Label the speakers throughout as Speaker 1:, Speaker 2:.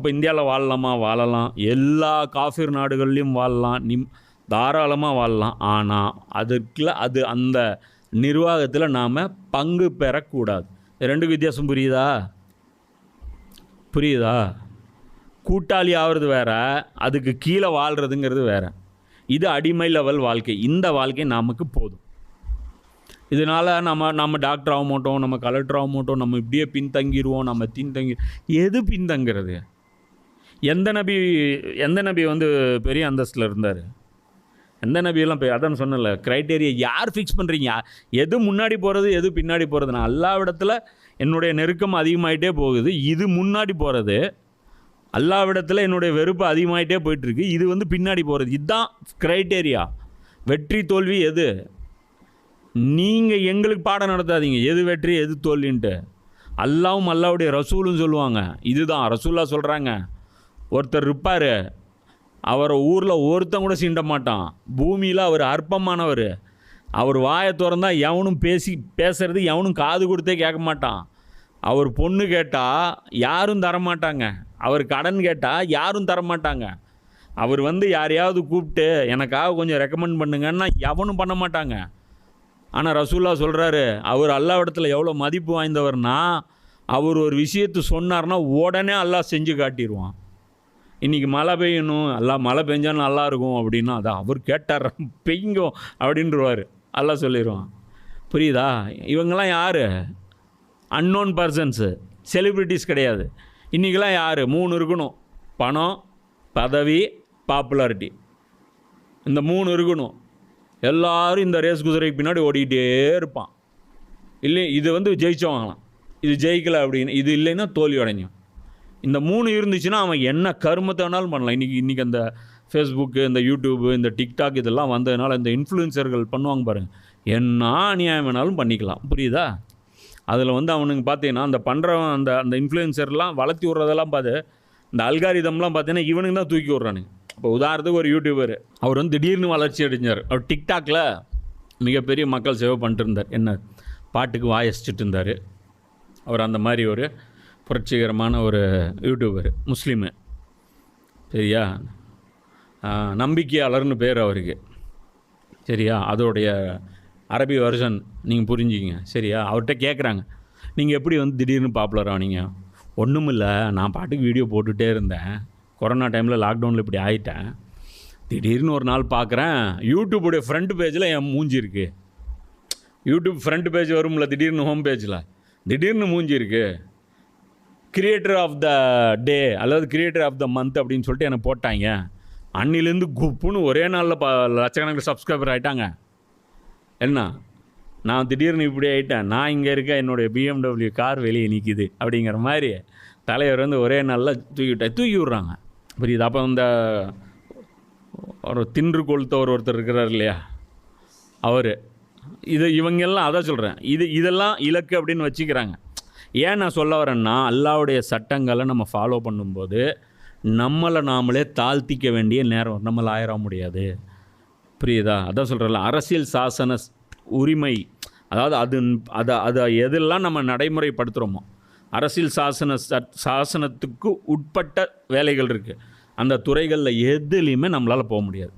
Speaker 1: அப்போ இந்தியாவில் வாழலாமா? வாழலாம். எல்லா காஃபிர் நாடுகள்லையும் வாழலாம். நிம் தாராளமாக வாழலாம். ஆனால் அதுக்குள்ள அது அந்த நிர்வாகத்தில் நாம் பங்கு பெறக்கூடாது. ரெண்டு வித்தியாசம் புரியுதா? புரியுதா? கூட்டாளி ஆகிறது வேற அதுக்கு கீழே வாழ்கிறதுங்கிறது வேற. இது அடிமை லெவல் வாழ்க்கை. இந்த வாழ்க்கை நமக்கு போதும். இதனால் நம்ம நம்ம டாக்டர் ஆக மாட்டோம் நம்ம கலெக்டர் ஆக மாட்டோம் நம்ம இப்படியே பின்தங்கிடுவோம் நம்ம பின்தங்கி எது பின்தங்கிறது? எந்த நபி எந்த நபி வந்து பெரிய அந்தஸ்தில் இருந்தார்? எந்த நபியெல்லாம் போய் அதான் சொன்னல க்ரைட்டேரியா யார் ஃபிக்ஸ் பண்ணுறீங்க எது முன்னாடி போகிறது எது பின்னாடி போகிறது நான் எல்லா என்னுடைய நெருக்கம் அதிகமாகிட்டே போகுது. இது முன்னாடி போகிறது அல்லாவிடத்தில் என்னுடைய வெறுப்பு அதிகமாகிட்டே போயிட்டுருக்கு. இது வந்து பின்னாடி போகிறது இதுதான் க்ரைட்டேரியா வெற்றி தோல்வி எது? நீங்கள் எங்களுக்கு பாடம் நடத்தாதீங்க. எது வெற்றி எது தோல்வின்ட்டு. அல்லாவும் அல்லாவுடைய ரசூலும் சொல்லுவாங்க. இதுதான் ரசூல்லா சொல்கிறாங்க ஒருத்தர் இருப்பார். அவரை ஊரில் ஒருத்தன் கூட சீண்ட மாட்டான். பூமியில் அவர் அற்பமானவர். அவர் வாயை திறந்தால் எவனும் பேசி பேசுறது எவனும் காது கொடுத்தே கேட்க மாட்டான். அவர் பொண்ணு கேட்டால் யாரும் தரமாட்டாங்க. அவர் கடன் கேட்டால் யாரும் தரமாட்டாங்க. அவர் வந்து யாரையாவது கூப்பிட்டு எனக்காக கொஞ்சம் ரெக்கமெண்ட் பண்ணுங்கன்னா எவனும் பண்ண மாட்டாங்க. ஆனால் ரசூல்லா சொல்கிறாரு அவர் அல்லா இடத்துல எவ்வளோ மதிப்பு வாய்ந்தவர்னா அவர் ஒரு விஷயத்தை சொன்னார்னா உடனே அல்லாஹ் செஞ்சு காட்டிடுவான் இன்றைக்கி மழை பெய்யணும் எல்லாம் மழை பெஞ்சால் நல்லா இருக்கும் அப்படின்னா அதான் அவர் கேட்டார் பெய்யும் அப்படின்றவார். எல்லாம் சொல்லிடுவான் புரியுதா? இவங்கெல்லாம் யார்? அன்னோன் பர்சன்ஸு செலிப்ரிட்டிஸ் கிடையாது. இன்றைக்கெல்லாம் யார்? மூணு இருக்கணும். பணம் பதவி பாப்புலாரிட்டி இந்த மூணு இருக்கணும். எல்லாரும் இந்த ரேஸ் குதிரைக்கு பின்னாடி ஓடிக்கிட்டே இருப்பான். இல்லை இது வந்து ஜெயிச்சவங்களாம். இது ஜெயிக்கலை அப்படின்னு இது இல்லைன்னா தோல்வி அடைஞ்சும் இந்த மூணு இருந்துச்சுன்னா அவன் என்ன கருமத்தை வேணாலும் பண்ணலாம். இன்றைக்கி இன்றைக்கி அந்த ஃபேஸ்புக்கு இந்த யூடியூப்பு இந்த டிக்டாக் இதெல்லாம் வந்ததுனால இந்த இன்ஃப்ளூயன்சர்கள் பண்ணுவாங்க பாருங்கள் என்ன அநியாயம் வேணாலும் பண்ணிக்கலாம். புரியுதா? அதில் வந்து அவனுங்க பார்த்தீங்கன்னா அந்த பண்ணுறவன் அந்த அந்த இன்ஃப்ளூயன்சர்லாம் வளர்த்தி விட்றதெல்லாம் பார்த்து இந்த அல்காரிதம்லாம் பார்த்தீங்கன்னா இவனுக்கு தான் தூக்கி விட்றானுங்க. இப்போ உதாரணத்துக்கு ஒரு யூடியூபர் அவர் வந்து திடீர்னு வளர்ச்சி அடைஞ்சார். அவர் டிக்டாக்ல மிகப்பெரிய மக்கள் சேவை பண்ணிட்டு இருந்தார். என்ன? பாட்டுக்கு வாயசிச்சுட்டு இருந்தார். அவர் அந்த மாதிரி ஒரு புரட்சிகரமான ஒரு யூடியூபர் முஸ்லீமு. சரியா? நம்பிக்கையாளர்னு பேர் அவருக்கு. சரியா? அதோடைய அரபி வருஷன் நீங்கள் புரிஞ்சுக்கிங்க. சரியா? அவர்கிட்ட கேட்குறாங்க நீங்கள் எப்படி வந்து திடீர்னு பாப்புலர் ஆனீங்க? ஒன்றும் இல்லை நான் பாட்டுக்கு வீடியோ போட்டுகிட்டே இருந்தேன். கொரோனா டைமில் லாக்டவுனில் இப்படி ஆகிட்டேன் திடீர்னு ஒரு நாள் பார்க்குறேன் யூடியூபுடைய ஃப்ரண்ட் பேஜில் என் மூஞ்சி இருக்குது யூடியூப் ஃப்ரண்ட் பேஜ் வரும்ல திடீர்னு ஹோம் பேஜில் திடீர்னு மூஞ்சி இருக்கு. கிரியேட்டர் ஆஃப் த டே அல்லது கிரியேட்டர் ஆஃப் த மந்த் அப்படின்னு சொல்லிட்டு எனக்கு போட்டாங்க. அன்னிலேருந்து குப்புன்னு ஒரே நாளில் ப லட்சக்கணக்கில் சப்ஸ்கிரைபர் ஆகிட்டாங்க என்ன? நான் திடீர்னு இப்படி ஆகிட்டேன் நான் இங்கே இருக்க என்னுடைய பிஎம்டபிள்யூ கார் வெளியே நிற்கிது அப்படிங்கிற மாதிரி தலைவர் வந்து ஒரே நாளில் தூக்கி தூக்கி விட்றாங்க. புரியுது? அப்போ இந்த ஒரு தின்று கொளுத்தவர் ஒருத்தர் இருக்கிறார் இல்லையா? அவர். இது இவங்கெல்லாம் அதான் சொல்கிறேன் இது இதெல்லாம் இலக்கு அப்படின்னு வச்சுக்கிறாங்க. ஏன் நான் சொல்ல வரேன்னா அல்லாவுடைய சட்டங்களை நம்ம ஃபாலோ பண்ணும்போது நம்மளை நாமளே தாழ்த்திக்க வேண்டிய நேரம் நம்மளை ஆயிர முடியாது. புரியுதா? அதான் சொல்கிறல அரசியல் சாசன உரிமை அதாவது அது அதை அதை எதெல்லாம் நம்ம நடைமுறைப்படுத்துகிறோமோ அரசியல் சாசன சாசனத்துக்கு உட்பட்ட வேலைகள் இருக்குது அந்த துறைகளில் எதுலேயுமே நம்மளால் போக முடியாது.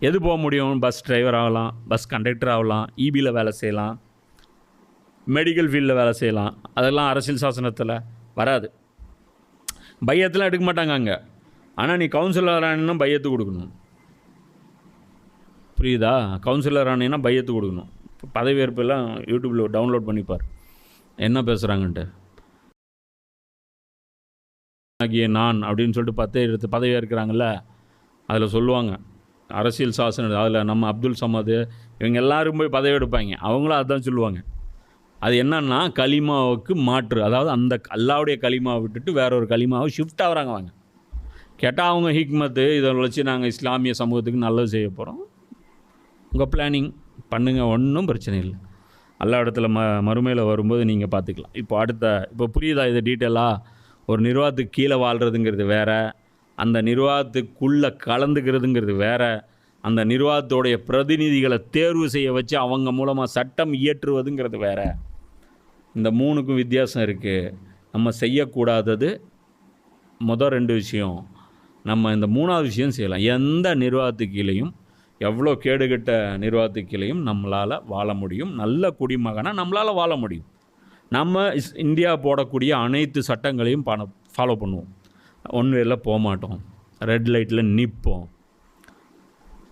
Speaker 1: எது போக முடியும்? பஸ் டிரைவர் ஆகலாம் பஸ் கண்டக்டர் ஆகலாம் இபியில் வேலை செய்யலாம். மெடிக்கல் ஃபீல்டில் வேலை செய்யலாம். அதெல்லாம் அரசியல் சாசனத்தில் வராது. பையத்தெலாம் எடுக்க மாட்டாங்க அங்கே. ஆனால் நீ கவுன்சிலர் ஆனா பையத்து கொடுக்கணும். புரியுதா? கவுன்சிலர் ஆனீங்கன்னா பையத்து கொடுக்கணும். பதவியேற்பெல்லாம் யூடியூப்பில் டவுன்லோட் பண்ணிப்பார். என்ன பேசுகிறாங்கன்ட்டு ஆகிய நான் அப்படின்னு சொல்லிட்டு பத்து எடுத்து பதவியாக இருக்கிறாங்கல்ல அதில் சொல்லுவாங்க. அரசியல் சாசனம் அதில் நம்ம அப்துல் சமது இவங்க எல்லாரும் போய் பதவி எடுப்பாங்க. அவங்களும் அதான் சொல்லுவாங்க. அது என்னன்னா களிமாவுக்கு மாற்று. அதாவது அந்த அல்லாவுடைய களிமாவை விட்டுட்டு வேற ஒரு களிமாவை ஷிஃப்ட் ஆகிறாங்க வாங்க கேட்டால் அவங்க ஹிக்மத்து இதை வச்சு நாங்கள் இஸ்லாமிய சமூகத்துக்கு நல்லது செய்ய போகிறோம் உங்கள் பிளானிங் பண்ணுங்கள் ஒன்றும் பிரச்சனை இல்லை. எல்லா இடத்துல ம மறுமையில் வரும்போது நீங்கள் பார்த்துக்கலாம் இப்போ அடுத்த இப்போ புரியுதா இது டீட்டெயிலாக ஒரு நிர்வாகத்துக்கு கீழே வாழ்கிறதுங்கிறது வேறு அந்த நிர்வாகத்துக்குள்ளே கலந்துக்கிறதுங்கிறது வேறு அந்த நிர்வாகத்தோடைய பிரதிநிதிகளை தேர்வு செய்ய வச்சு அவங்க மூலமாக சட்டம் இயற்றுவதுங்கிறது வேற. இந்த மூணுக்கும் வித்தியாசம் இருக்குது நம்ம செய்யக்கூடாதது மொதல் ரெண்டு விஷயம். நம்ம இந்த மூணாவது விஷயம் செய்யலாம். எந்த நிர்வாகத்துக்கீழையும் எவ்வளோ கேடுகட்ட நிர்வாகத்துக்கீழையும் நம்மளால் வாழ முடியும். நல்ல குடிமகனாக நம்மளால் வாழ முடியும். நம்ம இஸ் இந்தியா போடக்கூடிய அனைத்து சட்டங்களையும் பண ஃபாலோ பண்ணுவோம். ஒன் வேல போக மாட்டோம். ரெட் லைட்டில் நிற்போம்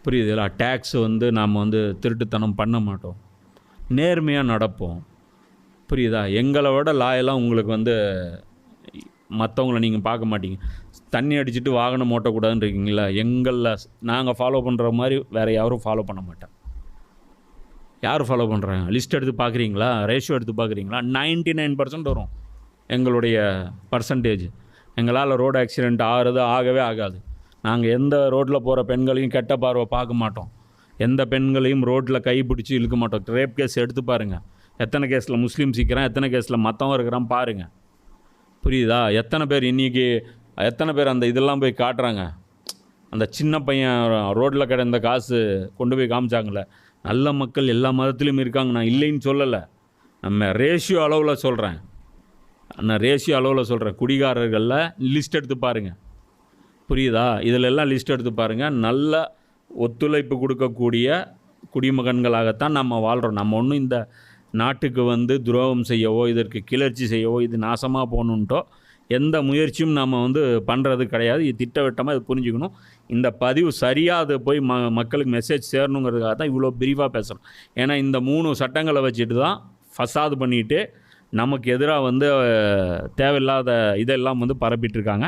Speaker 1: புரியுதுல டேக்ஸ் வந்து நாம் வந்து திருட்டுத்தனம் பண்ண மாட்டோம். நேர்மையாக நடப்போம். புரியுதா? எங்களை விட லாயெல்லாம் உங்களுக்கு வந்து மற்றவங்கள நீங்கள் பார்க்க மாட்டீங்க. தண்ணி அடிச்சுட்டு வாகனம் ஓட்டக்கூடாதுன்னு இருக்கீங்களா எங்களில் நாங்கள் ஃபாலோ பண்ணுற மாதிரி வேறு யாரும் ஃபாலோ பண்ண மாட்டேன். யார் ஃபாலோ பண்ணுறாங்க லிஸ்ட் எடுத்து பார்க்குறீங்களா? ரேஷியோ எடுத்து பார்க்குறீங்களா? 99% நைன் பர்சன்ட் வரும். எங்களுடைய பர்சன்டேஜ் எங்களால் ரோடு ஆக்சிடெண்ட் ஆகிறது ஆகவே ஆகாது. நாங்கள் எந்த ரோட்டில் போகிற பெண்களையும் கெட்ட பார்வை பார்க்க மாட்டோம். எந்த பெண்களையும் ரோட்டில் கை பிடிச்சி இழுக்க மாட்டோம். ரேப் கேஸ் எடுத்து பாருங்கள் எத்தனை கேஸில் முஸ்லீம் சீக்கிரம் எத்தனை கேஸில் மற்றவன் இருக்கிறான் பாருங்கள் புரியுதா? எத்தனை பேர் இன்றைக்கி எத்தனை பேர் அந்த இதெல்லாம் போய் காட்டுறாங்க? அந்த சின்ன பையன் ரோட்டில் கிடந்த காசு கொண்டு போய் காமிச்சாங்களே நல்ல மக்கள் எல்லா மதத்துலேயும் இருக்காங்க. நான் இல்லைன்னு சொல்லலை. நம்ம ரேஷியோ அளவில் சொல்கிறேன் நான் ரேஷியோ அளவில் சொல்கிறேன் குடிகாரர்களில் லிஸ்ட் எடுத்து பாருங்கள் புரியுதா? இதிலெல்லாம் லிஸ்ட் எடுத்து பாருங்கள் நல்ல ஒத்துழைப்பு கொடுக்கக்கூடிய குடிமகன்களாகத்தான் நம்ம வாழ்கிறோம் நம்ம ஒன்றும் இந்த நாட்டுக்கு வந்து துரோகம் செய்யவோ இதற்கு கிளர்ச்சி செய்யவோ இது நாசமாக போகணுன்ட்டோ எந்த முயற்சியும் நம்ம வந்து பண்ணுறது கிடையாது. இது திட்டவட்டமாக இது புரிஞ்சுக்கணும். இந்த பதிவு சரியாக அது போய் ம மக்களுக்கு மெசேஜ் சேரணுங்கிறதுக்காக தான் இவ்வளோ பிரிவாக பேசுகிறோம் ஏன்னா இந்த மூணு சட்டங்களை வச்சுட்டு தான் ஃபசாது பண்ணிட்டு நமக்கு எதிராக வந்து தேவையில்லாத இதெல்லாம் வந்து பரப்பிட்டு இருக்காங்க.